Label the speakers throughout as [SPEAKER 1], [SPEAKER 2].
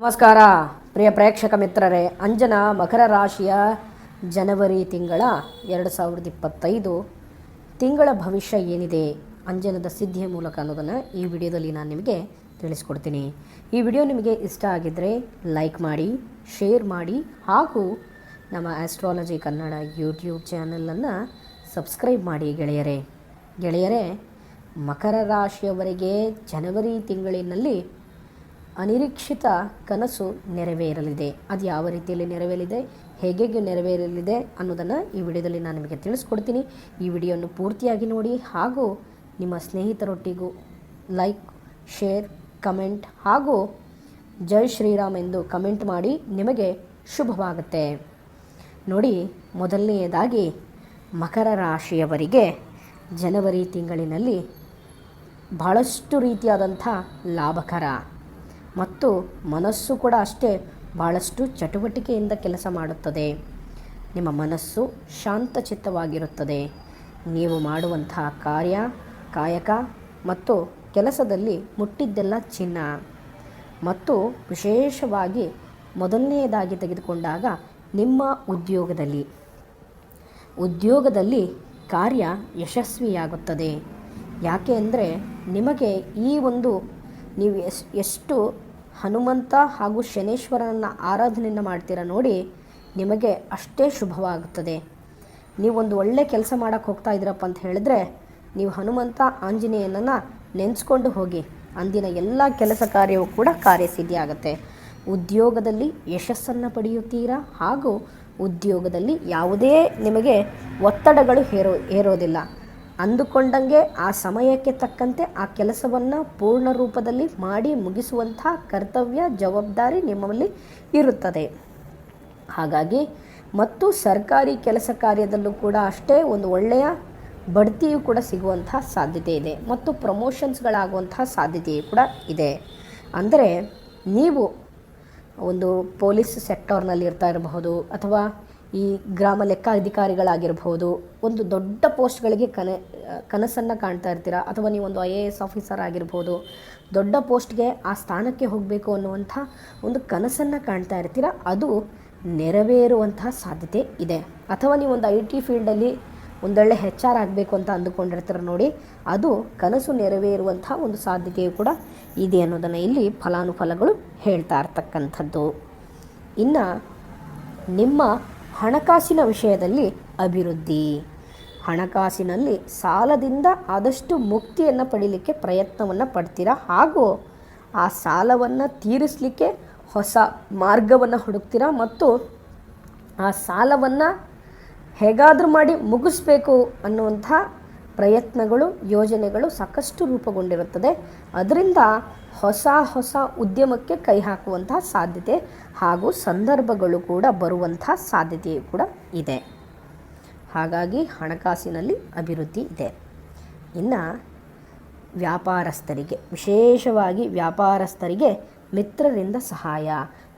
[SPEAKER 1] ನಮಸ್ಕಾರ. ಪ್ರಿಯ ಪ್ರೇಕ್ಷಕ ಮಿತ್ರರೇ, ಅಂಜನ ಮಕರ ರಾಶಿಯ ಜನವರಿ ತಿಂಗಳ ಎರಡು ಸಾವಿರದ ಇಪ್ಪತ್ತೈದು ತಿಂಗಳ ಭವಿಷ್ಯ ಏನಿದೆ ಅಂಜನದ ಸಿದ್ಧಿಯ ಮೂಲಕ ಅನ್ನೋದನ್ನು ಈ ವಿಡಿಯೋದಲ್ಲಿ ನಾನು ನಿಮಗೆ ತಿಳಿಸ್ಕೊಡ್ತೀನಿ. ಈ ವಿಡಿಯೋ ನಿಮಗೆ ಇಷ್ಟ ಆಗಿದ್ದರೆ ಲೈಕ್ ಮಾಡಿ, ಶೇರ್ ಮಾಡಿ, ಹಾಗೂ ನಮ್ಮ ಆಸ್ಟ್ರಾಲಜಿ ಕನ್ನಡ ಯೂಟ್ಯೂಬ್ ಚಾನಲನ್ನು ಸಬ್ಸ್ಕ್ರೈಬ್ ಮಾಡಿ ಗೆಳೆಯರೇ. ಗೆಳೆಯರೇ, ಮಕರ ರಾಶಿಯವರಿಗೆ ಜನವರಿ ತಿಂಗಳಿನಲ್ಲಿ ಅನಿರೀಕ್ಷಿತ ಕನಸು ನೆರವೇರಲಿದೆ. ಅದು ಯಾವ ರೀತಿಯಲ್ಲಿ ನೆರವೇರಲಿದೆ? ಹೇಗೆ ನೆರವೇರಲಿದೆ ಅನ್ನೋದನ್ನು ಈ ವಿಡಿಯೋದಲ್ಲಿ ನಾನು ನಿಮಗೆ ತಿಳಿಸ್ಕೊಡ್ತೀನಿ. ಈ ವಿಡಿಯೋವನ್ನು ಪೂರ್ತಿಯಾಗಿ ನೋಡಿ ಹಾಗೂ ನಿಮ್ಮ ಸ್ನೇಹಿತರೊಟ್ಟಿಗೂ ಲೈಕ್, ಶೇರ್, ಕಮೆಂಟ್ ಹಾಗೂ ಜೈ ಶ್ರೀರಾಮ್ ಎಂದು ಕಮೆಂಟ್ ಮಾಡಿ ನಿಮಗೆ ಶುಭವಾಗುತ್ತೆ. ನೋಡಿ, ಮೊದಲನೆಯದಾಗಿ ಮಕರ ರಾಶಿಯವರಿಗೆ ಜನವರಿ ತಿಂಗಳಿನಲ್ಲಿ ಬಹಳಷ್ಟು ರೀತಿಯಾದಂಥ ಲಾಭಕರ ಮತ್ತು ಮನಸ್ಸು ಕೂಡ ಅಷ್ಟೇ ಭಾಳಷ್ಟು ಚಟುವಟಿಕೆಯಿಂದ ಕೆಲಸ ಮಾಡುತ್ತದೆ. ನಿಮ್ಮ ಮನಸ್ಸು ಶಾಂತಚಿತ್ತವಾಗಿರುತ್ತದೆ. ನೀವು ಮಾಡುವಂತಹ ಕಾರ್ಯ, ಕಾಯಕ ಮತ್ತು ಕೆಲಸದಲ್ಲಿ ಮುಟ್ಟಿದ್ದೆಲ್ಲ ಚಿನ್ನ. ಮತ್ತು ವಿಶೇಷವಾಗಿ ಮೊದಲನೆಯದಾಗಿ ತೆಗೆದುಕೊಂಡಾಗ ನಿಮ್ಮ ಉದ್ಯೋಗದಲ್ಲಿ. ಉದ್ಯೋಗದಲ್ಲಿ ಕಾರ್ಯ ಯಶಸ್ವಿಯಾಗುತ್ತದೆ. ಯಾಕೆ ಅಂದರೆ ನಿಮಗೆ ಈ ಒಂದು ನೀವು ಎಷ್ಟು ಹನುಮಂತ ಹಾಗೂ ಶನೇಶ್ವರನನ್ನು ಆರಾಧನೆಯನ್ನು ಮಾಡ್ತೀರ ನೋಡಿ ನಿಮಗೆ ಅಷ್ಟೇ ಶುಭವಾಗುತ್ತದೆ. ನೀವೊಂದು ಒಳ್ಳೆ ಕೆಲಸ ಮಾಡೋಕ್ಕೆ ಹೋಗ್ತಾ ಇದ್ದೀರಪ್ಪ ಅಂತ ಹೇಳಿದ್ರೆ ನೀವು ಹನುಮಂತ ಆಂಜನೇಯನನ್ನು ನೆನೆಸ್ಕೊಂಡು ಹೋಗಿ, ಅಂದಿನ ಎಲ್ಲ ಕೆಲಸ ಕಾರ್ಯವೂ ಕೂಡ ಕಾರ್ಯಸಿದ್ಧಿಯಾಗುತ್ತೆ. ಉದ್ಯೋಗದಲ್ಲಿ ಯಶಸ್ಸನ್ನು ಪಡೆಯುತ್ತೀರಾ ಹಾಗೂ ಉದ್ಯೋಗದಲ್ಲಿ ಯಾವುದೇ ನಿಮಗೆ ಒತ್ತಡಗಳು ಹೇರೋ ಏರೋದಿಲ್ಲ ಅಂದುಕೊಂಡಂಗೆ ಆ ಸಮಯಕ್ಕೆ ತಕ್ಕಂತೆ ಆ ಕೆಲಸವನ್ನು ಪೂರ್ಣ ರೂಪದಲ್ಲಿ ಮಾಡಿ ಮುಗಿಸುವಂಥ ಕರ್ತವ್ಯ, ಜವಾಬ್ದಾರಿ ನಿಮ್ಮಲ್ಲಿ ಇರುತ್ತದೆ. ಹಾಗಾಗಿ ಮತ್ತು ಸರ್ಕಾರಿ ಕೆಲಸ ಕಾರ್ಯದಲ್ಲೂ ಕೂಡ ಅಷ್ಟೇ ಒಂದು ಒಳ್ಳೆಯ ಬಡ್ತಿಯು ಕೂಡ ಸಿಗುವಂತಹ ಸಾಧ್ಯತೆ ಇದೆ. ಮತ್ತು ಪ್ರಮೋಷನ್ಸ್ಗಳಾಗುವಂತಹ ಸಾಧ್ಯತೆಯು ಕೂಡ ಇದೆ. ಅಂದರೆ ನೀವು ಒಂದು ಪೊಲೀಸ್ ಸೆಕ್ಟರ್ನಲ್ಲಿ ಇರ್ತಾ ಇರಬಹುದು ಅಥವಾ ಈ ಗ್ರಾಮ ಲೆಕ್ಕ ಅಧಿಕಾರಿಗಳಾಗಿರ್ಬೋದು ಒಂದು ದೊಡ್ಡ ಪೋಸ್ಟ್ಗಳಿಗೆ ಕನ, ಕನಸನ್ನು ಕಾಣ್ತಾ ಇರ್ತೀರಾ? ಅಥವಾ ನೀವೊಂದು ಐ ಎ ಎಸ್ ಆಫೀಸರ್ ಆಗಿರ್ಬೋದು, ದೊಡ್ಡ ಪೋಸ್ಟ್ಗೆ ಆ ಸ್ಥಾನಕ್ಕೆ ಹೋಗಬೇಕು ಅನ್ನುವಂಥ ಒಂದು ಕನಸನ್ನು ಕಾಣ್ತಾ ಇರ್ತೀರಾ? ಅದು ನೆರವೇರುವಂತಹ ಸಾಧ್ಯತೆ ಇದೆ. ಅಥವಾ ನೀವೊಂದು ಐ ಟಿ ಫೀಲ್ಡಲ್ಲಿ ಒಂದೊಳ್ಳೆ ಹೆಚ್ ಆರ್ ಆಗಬೇಕು ಅಂತ ಅಂದುಕೊಂಡಿರ್ತೀರ ನೋಡಿ, ಅದು ಕನಸು ನೆರವೇರುವಂಥ ಒಂದು ಸಾಧ್ಯತೆಯು ಕೂಡ ಇದೆ ಅನ್ನೋದನ್ನು ಇಲ್ಲಿ ಫಲಾನುಫಲಗಳು ಹೇಳ್ತಾ ಇರ್ತಕ್ಕಂಥದ್ದು. ಇನ್ನು ನಿಮ್ಮ ಹಣಕಾಸಿನ ವಿಷಯದಲ್ಲಿ ಅಭಿವೃದ್ಧಿ. ಹಣಕಾಸಿನಲ್ಲಿ ಸಾಲದಿಂದ ಆದಷ್ಟು ಮುಕ್ತಿಯನ್ನು ಪಡೀಲಿಕ್ಕೆ ಪ್ರಯತ್ನವನ್ನು ಪಡ್ತೀರಾ? ಹಾಗೂ ಆ ಸಾಲವನ್ನು ತೀರಿಸಲಿಕ್ಕೆ ಹೊಸ ಮಾರ್ಗವನ್ನು ಹುಡುಕ್ತೀರಾ? ಮತ್ತು ಆ ಸಾಲವನ್ನು ಹೇಗಾದರೂ ಮಾಡಿ ಮುಗಿಸ್ಬೇಕು ಅನ್ನುವಂಥ ಪ್ರಯತ್ನಗಳು, ಯೋಜನೆಗಳು ಸಾಕಷ್ಟು ರೂಪುಗೊಂಡಿರುತ್ತದೆ. ಅದರಿಂದ ಹೊಸ ಹೊಸ ಉದ್ಯಮಕ್ಕೆ ಕೈ ಹಾಕುವಂತಹ ಸಾಧ್ಯತೆ ಹಾಗೂ ಸಂದರ್ಭಗಳು ಕೂಡ ಬರುವಂತಹ ಸಾಧ್ಯತೆಯು ಕೂಡ ಇದೆ. ಹಾಗಾಗಿ ಹಣಕಾಸಿನಲ್ಲಿ ಅಭಿವೃದ್ಧಿ ಇದೆ. ಇನ್ನು ವ್ಯಾಪಾರಸ್ಥರಿಗೆ, ವಿಶೇಷವಾಗಿ ವ್ಯಾಪಾರಸ್ಥರಿಗೆ ಮಿತ್ರರಿಂದ ಸಹಾಯ,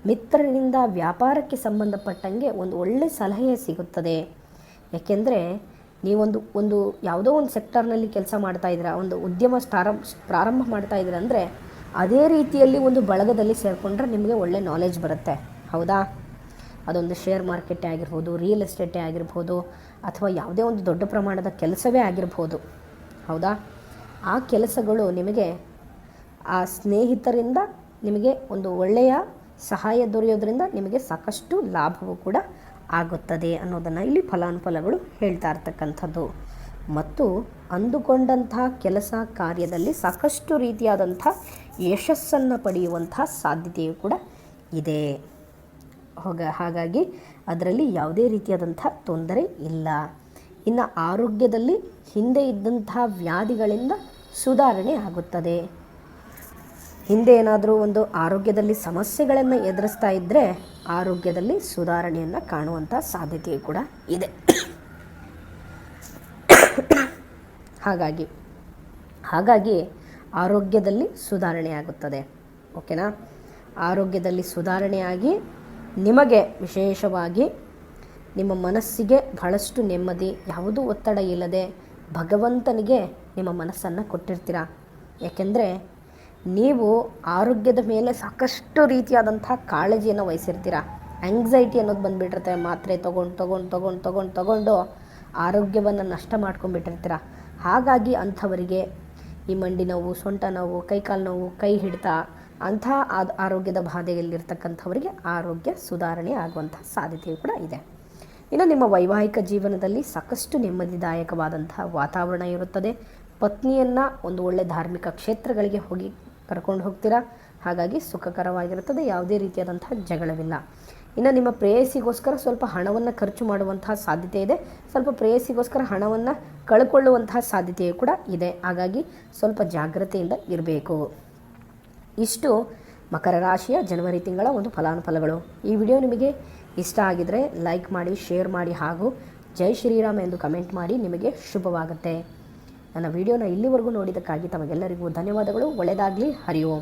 [SPEAKER 1] ಮಿತ್ರರಿಂದ ವ್ಯಾಪಾರಕ್ಕೆ ಸಂಬಂಧಪಟ್ಟಂಗೆ ಒಂದು ಒಳ್ಳೆಯ ಸಲಹೆ ಸಿಗುತ್ತದೆ. ಏಕೆಂದರೆ ನೀವೊಂದು, ಒಂದು ಯಾವುದೋ ಒಂದು ಸೆಕ್ಟರ್ನಲ್ಲಿ ಕೆಲಸ ಮಾಡ್ತಾ ಇದ್ದೀರಾ, ಒಂದು ಉದ್ಯಮ ಸ್ಟಾರಂಭ ಪ್ರಾರಂಭ ಮಾಡ್ತಾ ಇದ್ದೀರಾ ಅಂದರೆ ಅದೇ ರೀತಿಯಲ್ಲಿ ಒಂದು ಬಳಗದಲ್ಲಿ ಸೇರಿಕೊಂಡ್ರೆ ನಿಮಗೆ ಒಳ್ಳೆ ನಾಲೆಜ್ ಬರುತ್ತೆ. ಹೌದಾ? ಅದೊಂದು ಶೇರ್ ಮಾರ್ಕೆಟೇ ಆಗಿರ್ಬೋದು ರಿಯಲ್ ಎಸ್ಟೇಟೇ ಆಗಿರ್ಬೋದು, ಅಥವಾ ಯಾವುದೇ ಒಂದು ದೊಡ್ಡ ಪ್ರಮಾಣದ ಕೆಲಸವೇ ಆಗಿರ್ಬೋದು. ಹೌದಾ? ಆ ಕೆಲಸಗಳು ನಿಮಗೆ, ಆ ಸ್ನೇಹಿತರಿಂದ ನಿಮಗೆ ಒಂದು ಒಳ್ಳೆಯ ಸಹಾಯ ದೊರೆಯೋದರಿಂದ ನಿಮಗೆ ಸಾಕಷ್ಟು ಲಾಭವೂ ಕೂಡ ಆಗುತ್ತದೆ ಅನ್ನೋದನ್ನು ಇಲ್ಲಿ ಫಲಾನುಫಲಗಳು ಹೇಳ್ತಾ ಇರ್ತಕ್ಕಂಥದ್ದು. ಮತ್ತು ಅಂದುಕೊಂಡಂತಹ ಕೆಲಸ ಕಾರ್ಯದಲ್ಲಿ ಸಾಕಷ್ಟು ರೀತಿಯಾದಂಥ ಯಶಸ್ಸನ್ನು ಪಡೆಯುವಂತಹ ಸಾಧ್ಯತೆಯು ಕೂಡ ಇದೆ. ಹೋಗ, ಹಾಗಾಗಿ ಅದರಲ್ಲಿ ಯಾವುದೇ ರೀತಿಯಾದಂಥ ತೊಂದರೆ ಇಲ್ಲ. ಇನ್ನು ಆರೋಗ್ಯದಲ್ಲಿ ಹಿಂದೆ ಇದ್ದಂಥ ವ್ಯಾಧಿಗಳಿಂದ ಸುಧಾರಣೆ ಆಗುತ್ತದೆ. ಹಿಂದೆ ಏನಾದರೂ ಒಂದು ಆರೋಗ್ಯದಲ್ಲಿ ಸಮಸ್ಯೆಗಳನ್ನು ಎದುರಿಸ್ತಾ ಇದ್ದರೆ ಆರೋಗ್ಯದಲ್ಲಿ ಸುಧಾರಣೆಯನ್ನು ಕಾಣುವಂಥ ಸಾಧ್ಯತೆ ಕೂಡ ಇದೆ. ಹಾಗಾಗಿ ಹಾಗಾಗಿ ಆರೋಗ್ಯದಲ್ಲಿ ಸುಧಾರಣೆ ಆಗುತ್ತದೆ. ಓಕೆನಾ? ಆರೋಗ್ಯದಲ್ಲಿ ಸುಧಾರಣೆಯಾಗಿ ನಿಮಗೆ ವಿಶೇಷವಾಗಿ ನಿಮ್ಮ ಮನಸ್ಸಿಗೆ ಬಹಳಷ್ಟು ನೆಮ್ಮದಿ, ಯಾವುದೂ ಒತ್ತಡ ಇಲ್ಲದೆ ಭಗವಂತನಿಗೆ ನಿಮ್ಮ ಮನಸ್ಸನ್ನು ಕೊಟ್ಟಿರ್ತೀರ? ಯಾಕೆಂದರೆ ನೀವು ಆರೋಗ್ಯದ ಮೇಲೆ ಸಾಕಷ್ಟು ರೀತಿಯಾದಂಥ ಕಾಳಜಿಯನ್ನು ವಹಿಸಿರ್ತೀರ? ಆಂಗ್ಸೈಟಿ ಅನ್ನೋದು ಬಂದುಬಿಟ್ಟಿರುತ್ತೆ. ಮಾತ್ರೆ ತೊಗೊಂಡು ತೊಗೊಂಡು ತೊಗೊಂಡು ತೊಗೊಂಡು ತೊಗೊಂಡು ಆರೋಗ್ಯವನ್ನು ನಷ್ಟ ಮಾಡ್ಕೊಂಡ್ಬಿಟ್ಟಿರ್ತೀರ? ಹಾಗಾಗಿ ಅಂಥವರಿಗೆ ಈ ಮಂಡಿ ನೋವು, ಸೊಂಟ ನೋವು, ಕೈಕಾಲು ನೋವು, ಕೈ ಹಿಡಿತ, ಅಂಥ ಆರೋಗ್ಯದ ಬಾಧೆಯಲ್ಲಿರ್ತಕ್ಕಂಥವರಿಗೆ ಆರೋಗ್ಯ ಸುಧಾರಣೆ ಆಗುವಂಥ ಸಾಧ್ಯತೆಯು ಕೂಡ ಇದೆ. ಇನ್ನು ನಿಮ್ಮ ವೈವಾಹಿಕ ಜೀವನದಲ್ಲಿ ಸಾಕಷ್ಟು ನೆಮ್ಮದಿದಾಯಕವಾದಂಥ ವಾತಾವರಣ ಇರುತ್ತದೆ. ಪತ್ನಿಯನ್ನು ಒಂದು ಒಳ್ಳೆ ಧಾರ್ಮಿಕ ಕ್ಷೇತ್ರಗಳಿಗೆ ಹೋಗಿ ಕರ್ಕೊಂಡು ಹೋಗ್ತೀರಾ? ಹಾಗಾಗಿ ಸುಖಕರವಾಗಿರುತ್ತದೆ, ಯಾವುದೇ ರೀತಿಯಾದಂತಹ ಜಗಳವಿಲ್ಲ. ಇನ್ನು ನಿಮ್ಮ ಪ್ರೇಯಸಿಗೋಸ್ಕರ ಸ್ವಲ್ಪ ಹಣವನ್ನು ಖರ್ಚು ಮಾಡುವಂತಹ ಸಾಧ್ಯತೆ ಇದೆ. ಸ್ವಲ್ಪ ಪ್ರೇಯಸಿಗೋಸ್ಕರ ಹಣವನ್ನು ಕಳ್ಕೊಳ್ಳುವಂತಹ ಸಾಧ್ಯತೆಯು ಕೂಡ ಇದೆ. ಹಾಗಾಗಿ ಸ್ವಲ್ಪ ಜಾಗ್ರತೆಯಿಂದ ಇರಬೇಕು. ಇಷ್ಟು ಮಕರ ರಾಶಿಯ ಜನವರಿ ತಿಂಗಳ ಒಂದು ಫಲಾನುಫಲಗಳು. ಈ ವಿಡಿಯೋ ನಿಮಗೆ ಇಷ್ಟ ಆಗಿದರೆ ಲೈಕ್ ಮಾಡಿ, ಶೇರ್ ಮಾಡಿ ಹಾಗೂ ಜೈ ಶ್ರೀರಾಮ್ ಎಂದು ಕಮೆಂಟ್ ಮಾಡಿ ನಿಮಗೆ ಶುಭವಾಗುತ್ತೆ. ನನ್ನ ವಿಡಿಯೋನ ಇಲ್ಲಿವರೆಗೂ ನೋಡಿದ್ದಕ್ಕಾಗಿ ತಮಗೆಲ್ಲರಿಗೂ ಧನ್ಯವಾದಗಳು. ಒಳ್ಳೆಯದಾಗಲಿ. ಹರಿಯೋ